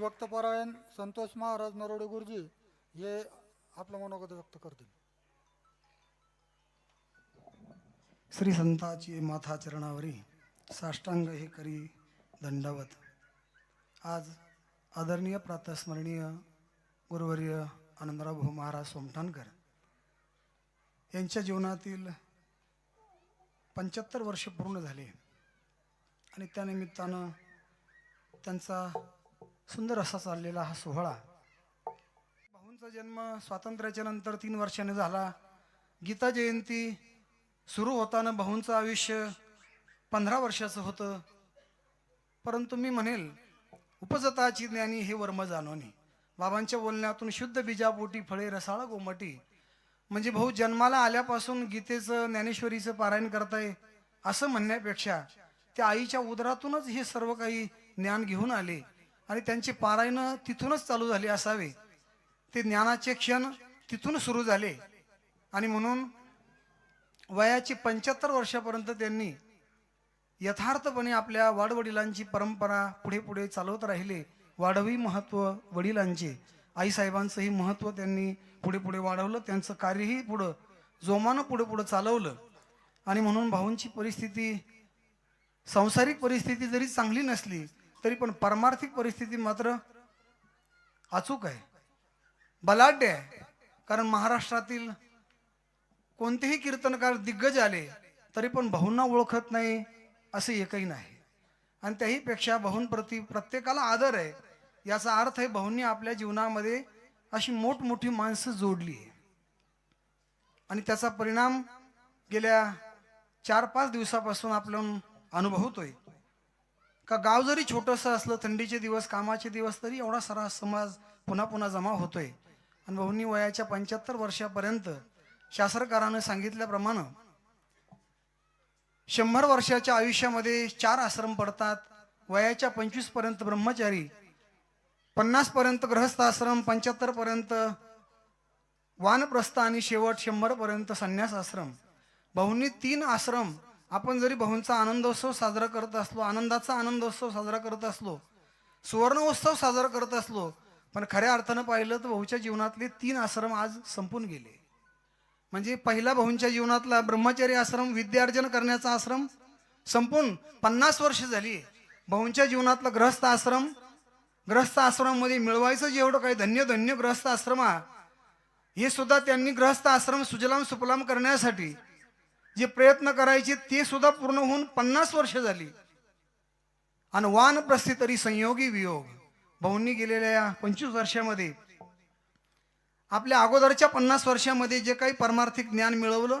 भक्तपरायण संतोष महाराज नरोडे गुरुजी हे आपलं मनोगत व्यक्त करतील. श्री संताची माथा चरणावरी साष्टांग हे करी दंडवत. आज आदरणीय प्रातस्मरणीय गुरुवर्य आनंदराव भाऊ महाराज सोमठाणकर यांच्या जीवनातील पंच्याहत्तर वर्ष पूर्ण झाले आणि त्यानिमित्तानं त्यांचा सुंदर असा चाललेला हा सोहळा. भाऊंचा जन्म स्वातंत्र्याच्या नंतर तीन वर्षाने झाला. गीता जयंती सुरू होताना भाऊंचं आयुष्य पंधरा वर्षाचं होतं. परंतु मी म्हणेल उपजताची ज्ञानी हे वर्म जाणवणे बाबांच्या बोलण्यातून शुद्ध बीजापोटी फळे रसाळ गोमटी. म्हणजे भाऊ जन्माला आल्यापासून गीतेचं ज्ञानेश्वरीचं पारायण करताय असं म्हणण्यापेक्षा त्या आईच्या उदरातूनच हे सर्व काही ज्ञान घेऊन आले. आणि त्यांची पारायणं तिथूनच चालू झाली असावे. ते ज्ञानाचे क्षण तिथून सुरू झाले. आणि म्हणून वयाची पंच्याहत्तर वर्षापर्यंत त्यांनी यथार्थपणे आपल्या वाडवडिलांची परंपरा पुढे पुढे चालवत राहिले. वाढवी महत्त्व वडिलांचे. आईसाहेबांचंही महत्त्व त्यांनी पुढे पुढे वाढवलं. त्यांचं कार्यही पुढं जोमानं पुढे पुढं चालवलं. आणि म्हणून भाऊंची परिस्थिती सांसारिक परिस्थिती जरी चांगली नसली तरी पण परमार्थिक परिस्थिती मात्र अचूक आहे. बलाढ्य आहे. कारण महाराष्ट्रातील कोणतेही कीर्तनकार दिग्गज आले तरी पण भाऊंना ओळखत नाही असे एकही नाही. आणि त्याहीपेक्षा भाऊंप्रती प्रत्येकाला आदर आहे. याचा अर्थ आहे भाऊंनी आपल्या जीवनामध्ये अशी मोठमोठी माणसं जोडली आहे. आणि त्याचा परिणाम गेल्या चार पाच दिवसापासून आपण अनुभवतोय. का गाव जरी छोटंसं असलं थंडीचे दिवस कामाचे दिवस तरी एवढा सारा समाज पुन्हा पुन्हा जमा होतोय. आणि भाऊंनी वयाच्या पंच्याहत्तर वर्षापर्यंत शास्त्रकारानं सांगितल्याप्रमाणे शंभर वर्षाच्या आयुष्यामध्ये चार आश्रम पडतात. वयाच्या पंचवीसपर्यंत ब्रह्मचारी पन्नास पर्यंत ग्रहस्थ आश्रम पंच्याहत्तर पर्यंत वानप्रस्थ आणि शेवट शंभर पर्यंत संन्यास आश्रम. भाऊंनी तीन आश्रम आपण जरी भाऊंचा आनंदोत्सव साजरा करत असलो आनंदाचा आनंदोत्सव साजरा करत असलो सुवर्णोत्सव साजरा करत असलो पण खऱ्या अर्थानं पाहिलं तर भाऊच्या जीवनातले तीन आश्रम आज संपून गेले. म्हणजे पहिला भाऊंच्या जीवनातला ब्रह्मचारी आश्रम विद्यार्जन करण्याचा आश्रम संपून पन्नास वर्ष झाली. भाऊंच्या जीवनातला ग्रहस्थ आश्रम ग्रहस्थ आश्रमामध्ये मिळवायचं जेवढं काही धन्य धन्य ग्रहस्थ आश्रमा हे सुद्धा त्यांनी ग्रहस्थ आश्रम सुजलाम सुफलाम करण्यासाठी जे प्रयत्न करायचे ते सुद्धा पूर्ण होऊन पन्नास वर्ष झाली. आणि वान प्रस्थित तरी संयोगी वियोग. भाऊंनी गेलेल्या या पंचवीस वर्षामध्ये आपल्या अगोदरच्या पन्नास वर्षामध्ये जे काही परमार्थिक ज्ञान मिळवलं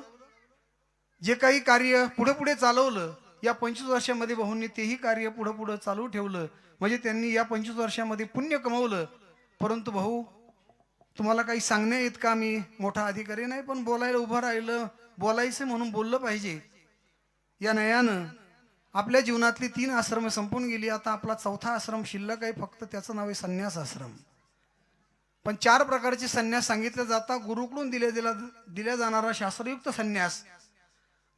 जे काही कार्य पुढे पुढे चालवलं या पंचवीस वर्षामध्ये भाऊंनी तेही कार्य पुढे पुढे चालू ठेवलं. म्हणजे त्यांनी या पंचवीस वर्षामध्ये पुण्य कमवलं. परंतु भाऊ तुम्हाला काही सांगण्या येत का मी मोठा अधिकारी नाही पण बोलायला उभं राहिलं. बोलायचं म्हणून बोललं पाहिजे. या नयानं आपल्या जीवनातली तीन आश्रम संपून गेली. आता आपला चौथा आश्रम शिल्लक आहे. फक्त त्याचं नाव आहे संन्यास आश्रम. पण चार प्रकारचे संन्यास सांगितले जातात. गुरुकडून दिले दिला दिल्या जाणारा शास्त्रयुक्त संन्यास.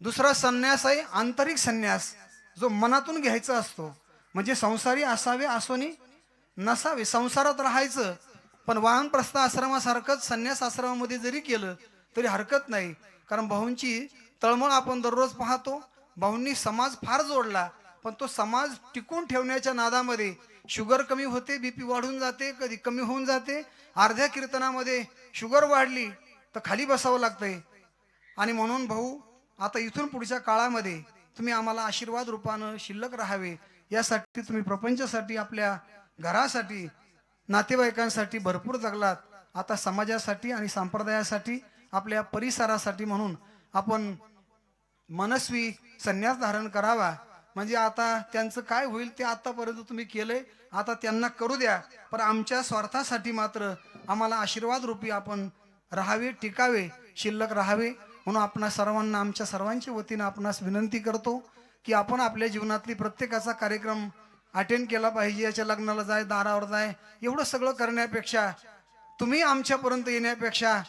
दुसरा संन्यास आहे आंतरिक संन्यास. जो मनातून घ्यायचा असतो. म्हणजे संसारी असावे असोनी नसावे. संसारात राहायचं. पण वाहनप्रस्थ आश्रमासारखंच संन्यास आश्रमामध्ये जरी केलं तरी हरकत नाही. कारण भाऊंची तळमळ आपण दररोज पाहतो. भाऊंनी समाज फार जोडला पण तो समाज टिकून ठेवण्याच्या नादामध्ये शुगर कमी होते बीपी वाढून जाते कधी कमी होऊन जाते. अर्ध्या कीर्तनामध्ये शुगर वाढली तर खाली बसावं लागतंय. आणि म्हणून भाऊ आता इथून पुढच्या काळामध्ये तुम्ही आम्हाला आशीर्वाद रूपानं शिल्लक राहावे. यासाठी तुम्ही प्रपंचासाठी आपल्या घरासाठी नातेवाईकांसाठी भरपूर जगलात. आता समाजासाठी आणि संप्रदायासाठी आपल्या परिसरासाठी म्हणून आपण मनस्वी संन्यास धारण करावा. म्हणजे आता त्यांचं काय होईल ते आतापर्यंत तुम्ही केलंय आता त्यांना करू द्या. पण आमच्या स्वार्थासाठी मात्र आम्हाला आशीर्वाद रूपी आपण राहावे टिकावे शिल्लक राहावे. म्हणून आपण सर्वांना आमच्या सर्वांच्या वतीनं आपणास विनंती करतो की आपण आपल्या जीवनातली प्रत्येकाचा कार्यक्रम अटेंड केला पाहिजे याच्या लग्नाला जाय दारावर जाय. एवढं सगळं करण्यापेक्षा तुम्ही आमच्यापर्यंत येण्यापेक्षा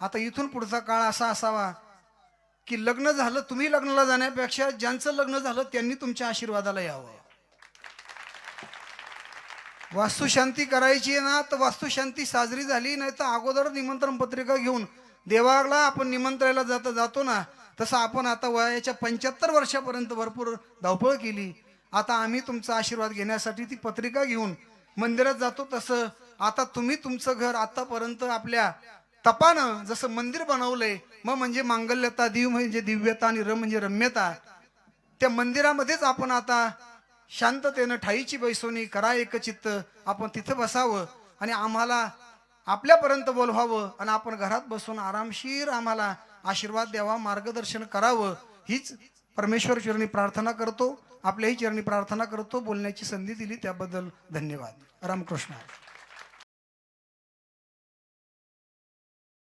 आता इथून पुढचा काळ असा असावा की लग्न झालं तुम्ही लग्नाला जाण्यापेक्षा ज्यांचं लग्न झालं त्यांनी तुमच्या आशीर्वादाला यावं. वास्तुशांती करायची आहे ना तर वास्तुशांती साजरी झाली नाही तर अगोदर निमंत्रण पत्रिका घेऊन देवाला आपण निमंत्रणाला जाता जातो ना तसं आपण आता वयाच्या पंच्याहत्तर वर्षापर्यंत भरपूर धावपळ केली. आता आम्ही तुमचा आशीर्वाद घेण्यासाठी ती पत्रिका घेऊन मंदिरात जातो तसं आता तुम्ही तुमचं घर आतापर्यंत आपल्या तपानं जसं मंदिर बनवलंय मग म्हणजे मांगल्यता दिव म्हणजे दिव्यता आणि र म्हणजे रम्यता. त्या मंदिरामध्येच आपण आता शांततेनं ठाईची बैसोनी करा एकचित्त आपण तिथं बसावं आणि आम्हाला आपल्यापर्यंत बोलवावं आणि आपण घरात बसून आरामशीर आम्हाला आशीर्वाद द्यावा मार्गदर्शन करावं हीच परमेश्वर चरणी प्रार्थना करतो आपल्याही चरणी प्रार्थना करतो बोलण्याची संधी दिली त्याबद्दल धन्यवाद. रामकृष्ण.